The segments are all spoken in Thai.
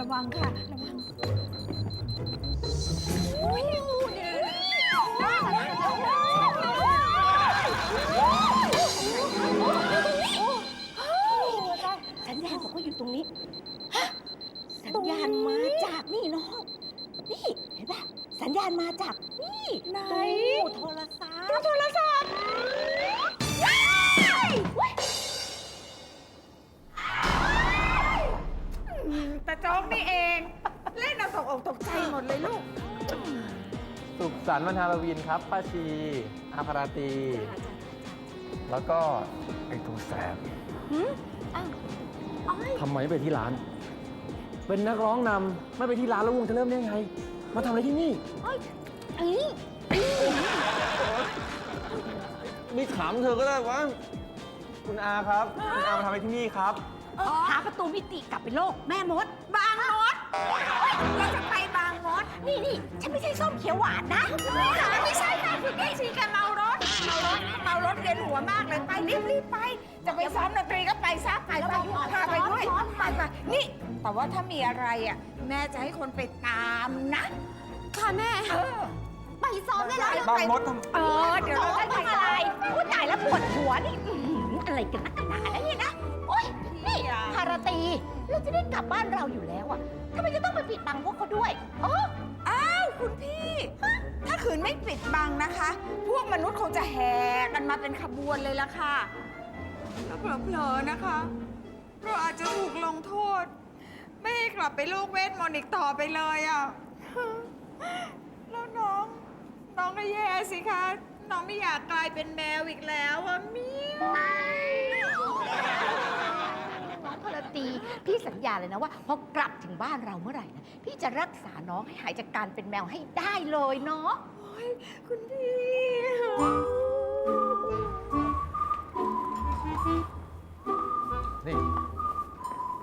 ระวังค่ะ ระวังโอ้ยเนี่ยน่ สุขสันต์วันฮาโลวีนครับป้าชีอาคาราตีแล้วก็ไอ้ตัวแสบอ้าวอ้อยทำไมไม่ไปที่ร้าน เป็นนักร้องนำไม่ไปที่ร้านแล้ววงจะเริ่มได้ไง มาทำอะไรที่นี่อ้อยเอ้ยไม่ถามเธอก็ได้ว่า คุณอาครับ คุณอามาทำอะไรที่นี่ครับ หาประตูมิติกลับไปโลก แม่มด บางมดเราจะไปบางมดนี่นี่ฉันไม่ใช่ส้มเขียวหวานนะไม่ใช่ค่ะคุณนี่สิแกเมารถ เมารถ เมารถเวียนหัวมากเลย ไปรีบรีบไป จะไปซ้อมดนตรีก็ไปซะไปไปพาไปด้วยไปไปนี่ แต่ว่าถ้ามีอะไรอะ แม่จะให้คนไปตามนะ ค่ะแม่ เออ ไปซ้อมได้แล้วบางมดทเออ เดี๋ยวเราจะทำอะไรผู้ตายแล้วปวดหัวนี่อื้อหืออะไรกันนักกันหนาเนี่ยนะ โอ๊ยนี่คาราตี เราจะได้กลับบ้านเราอยู่แล้วอะทำไมจะต้องไปปิดบังพวกเขาด้วยเอออ้าวคุณพี่ ถ้าขืนไม่ปิดบังนะคะ พวกมนุษย์คงจะแห่กันมาเป็นขบวนเลยละค่ะแล้วเผลอๆนะคะ เราอาจจะถูกลงโทษ ไม่ให้กลับไปโลกเวทมนต์อีกต่อไปเลยอะ แล้วน้อง น้องก็แย่สิคะ น้องไม่อยากกลายเป็นแมวอีกแล้วอะเมียว น้องคาราตี พี่สัญญาเลยนะว่าพอกลับถึงบ้านเราเมื่อไหร่นะพี่จะรักษาน้องให้หายจากการเป็นแมวให้ได้เลยเนาะคุณพี่นี่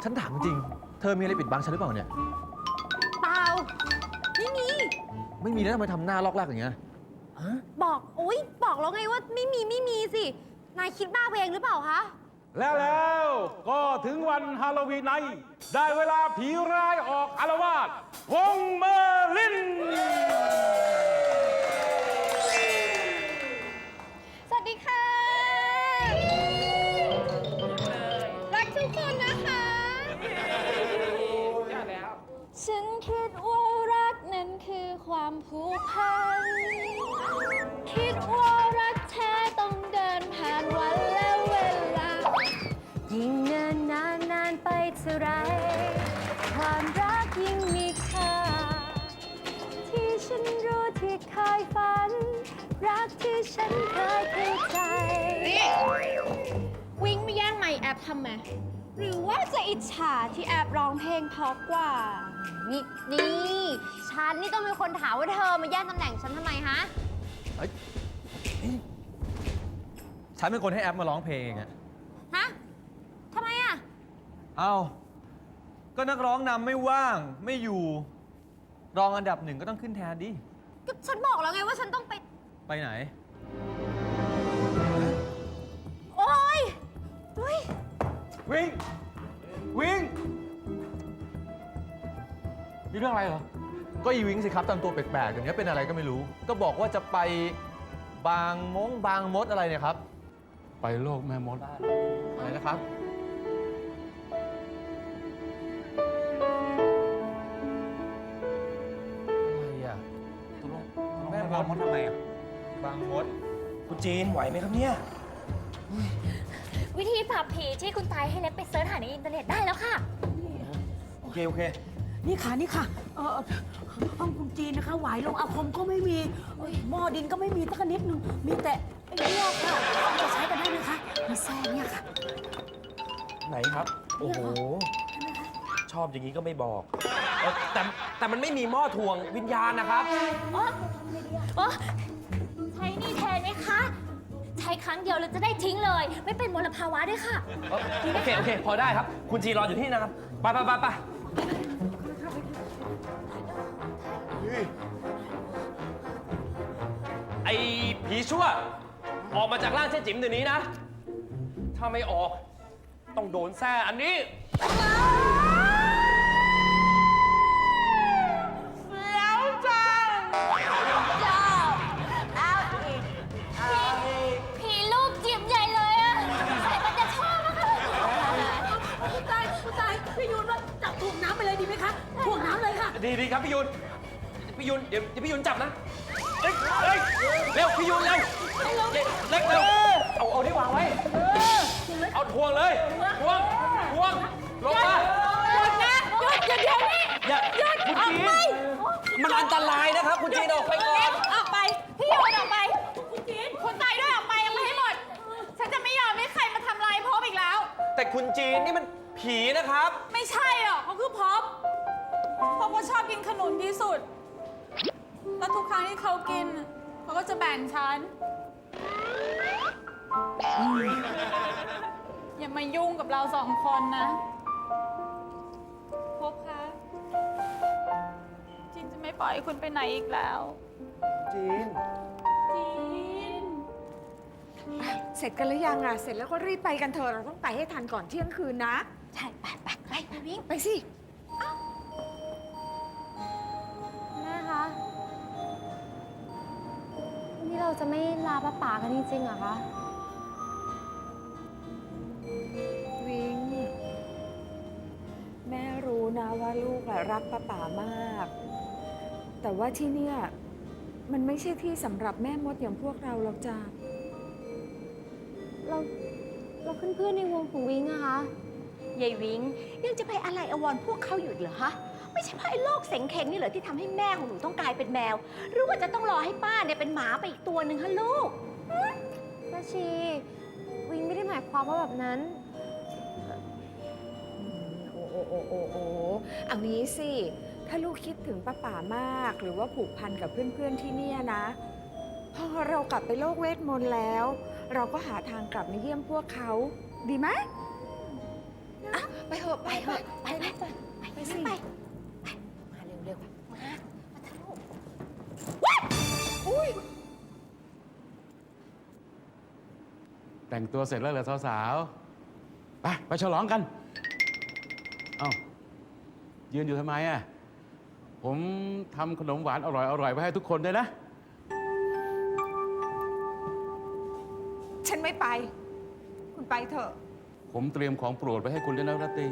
ฉันถามจริง เธอมีอะไรปิดบังฉันหรือเปล่าเนี่ย เปล่าไม่มี ไม่มีแล้วทำไมทำหน้าลอกแรกอย่างเงี้ยฮะ บอกอุ้ยบอกแล้วไงว่าไม่มีไม่มีสิ นายคิดบ้าไปเองหรือเปล่าคะ แล้วแล้วก็ถึงวันฮาโลวีนไนท์ได้เวลาผีร้ายออกอารวาสวงเมอร์ลิน สวัสดีค่ะ รักทุกคนนะคะ ฉันคิดว่ารักนั้นคือความผูกพัน ยิ่งมีค่า ที่ฉันรู้ที่เคยฝัน รักที่ฉันเคยเข้าใจวิ่งไม่แย่งไมค์แอปทำไมหรือว่าจะอิจฉาที่แอปร้องเพลงเพราะกว่า นี่นี่ฉันนี่ต้องเป็นคนถามว่าเธอมาแย่งตำแหน่งฉันทำไมฮะฉันเป็นคนให้แอปมาร้องเพลงเองอะฮะทำไมอะ เอ้า ก็นักร้องนำไม่ว่างไม่อยู่ รองอันดับหนึ่งก็ต้องขึ้นแทนดิ ก็ฉันบอกแล้วไงว่าฉันต้องไป ไปไหน โอ๊ยเฮ้ยวิ่ง วิ่ง มีเรื่องอะไรเหรอ ก็อีวิงสิครับตามตัวแปลกๆอย่างนี้ยเป็นอะไรก็ไม่รู้ ก็บอกว่าจะไปบางมงบางมดอะไรเนี่ยครับ ไปโลกแม่มดอะไรนะครับ แม่มดมดทำไมอะบางมดคุณจีนไหวไหมครับเนี่ย วิธีปราบผีที่คุณตายให้เล็กไปเสิร์ชหาในอินเทอร์เน็ตได้แล้วค่ะ โอเค โอเค นี่ค่ะ นี่ค่ะเออห้องคุณจีนนะคะ หวายลงอาคมก็ไม่มีเอ้ยหม้อดินก็ไม่มีสักนิดนึงมีแต่ไอ้เนี่ยค่ะจะใช้กันได้ไหมคะมีแซ่เนี่ยค่ะ ไหนครับ โอ้โห ชอบอย่างนี้ก็ไม่บอก เอ่อแต่แต่มันไม่มีหม้อทวงวิญญาณนะครับ โอ้ใช้นี่แทนไหมคะ ใช้ครั้งเดียวแล้วจะได้ทิ้งเลย ไม่เป็นมลภาวะด้วยค่ะ เอ่อโอเค โอเค พอได้ครับ คุณจีนรออยู่ที่นะครับ ไปไปไปไปไอ้ผีชั่ว ออกมาจากร่างเจ๊จิ๋มเดี๋ยวนี้นะ ถ้าไม่ออก ต้องโดนแซ่อันนี้ ครับพี่ยุนพี่ยุนเดี๋ยวเดี๋ยวพี่ยุนจับนะเอ้ยเอ้ยเร็วพี่ยุนเร็วเล็กเล็กเร็วเอาเอาที่วางไว้เอาทวงเลยทวงทวงลงมาหยุดนะหยุดหยุดเดี๋ยวนี้อย่าคุณจีนมันอันตรายนะครับ คุณจีนออกไปก่อนออกไปพี่โยนออกไปคุณจีนคุณตายด้วยออกไปออกไปให้หมด ฉันจะไม่ยอมให้ใครมาทำลายพบอีกแล้ว แต่คุณจีนนี่มันผีนะครับ ไม่ใช่หรอกเขาคือพบ พบเขาชอบกินขนุนที่สุด แล้วทุกครั้งที่เขากินเขาก็จะแบ่งฉัน อย่ามายุ่งกับเราสองคนนะ พบคะจินจะไม่ปล่อยให้คุณไปไหนอีกแล้ว จีน จิน เสร็จกันหรือยังอะ เสร็จแล้วก็รีบไปกันเถอะ เราต้องไปให้ทันก่อนเที่ยงคืนนะ ใช่ ไปไปไปไปวิ่งไปสิ นี่เราจะไม่ลาป้าป๋ากันจริงๆเหรอคะ วิง แม่รู้นะว่าลูกอะรักป้าป๋ามาก แต่ว่าที่เนี่ย มันไม่ใช่ที่สำหรับแม่มดอย่างพวกเราหรอกจ้าเราเราเพื่อนๆในวงของวิงอะคะ ยายวิงยังจะไปอะไรอววรณ์พวกเขาอยู่อีกเหรอฮะ ไม่ใช่เพราะไอ้โรคเสงเข็งนี่เหรอที่ทำให้แม่ของหนูต้องกลายเป็นแมว หรือว่าจะต้องรอให้ป้าเนี่ยเป็นหมาไปอีกตัวหนึ่งฮะลูกป้าชี วิงไม่ได้หมายความว่าแบบนั้น โอ้โอ้โอ้โอ้โอ้เอางี้สิ ถ้าลูกคิดถึงป้าป๋ามาก หรือว่าผูกพันกับเพื่อนๆที่เนี่ยนะ พอเรากลับไปโลกเวทมนต์แล้ว เราก็หาทางกลับมาเยี่ยมพวกเขา ดีไหมอะ ไปเถอะไปเถอะไปไปไปไปไปสิไปไปมาเร็วๆมามาทะลุแต่งตัวเสร็จแล้วเหรอสาวๆ ไปไปฉลองกัน เอ้า ยืนอยู่ทำไมอะ ผมทำขนมหวานอร่อยๆไว้ให้ทุกคนด้วยนะ ฉันไม่ไป คุณไปเถอะ ผมเตรียมของโปรดไว้ให้คุณด้วยนะรัตตี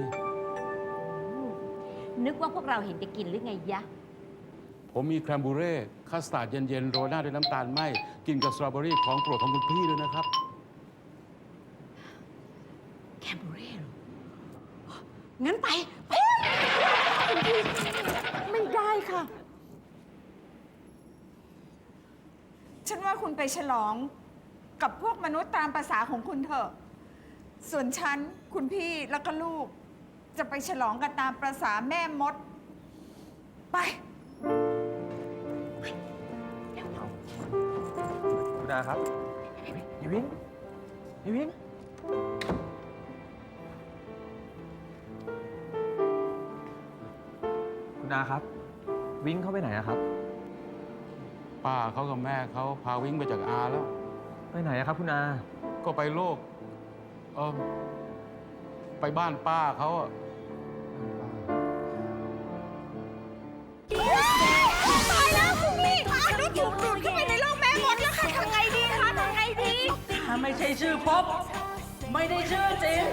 นึกว่าพวกเราเห็นจะกินหรือไงยะ ผมมีแครมบูเร่คัสตาร์ดเย็นๆโรยหน้าด้วยน้ำตาลไหมกินกับสตรอเบอรี่ของโปรดของคุณพี่ด้วยนะครับ แคมเบอรี่เหรองั้นไปไปไม่ได้ค่ะ ฉันว่าคุณไปฉลองกับพวกมนุษย์ตามภาษาของคุณเถอะ ส่วนฉัน คุณพี่แล้วก็ลูก จะไปฉลองกันตามประษาแม่มด ไป คุณอาครับยวินยวินคุณอาครับ วิ่งเข้าไปไหนอะครับ ป้าเขากับแม่เขาพาวิ่งไปจากอาแล้ว ไปไหนอะครับ คุณอา ก็ไปโลก เออไปบ้านป้าเขาอะตายแล้วคุณพี่มนุษย์ถูกดูดเข้าไปในโลกแม่มดแล้วค่ะทำไงดีคะทำไงดี ถ้าไม่ใช่ชื่อพบ ไม่ได้ชื่อจริง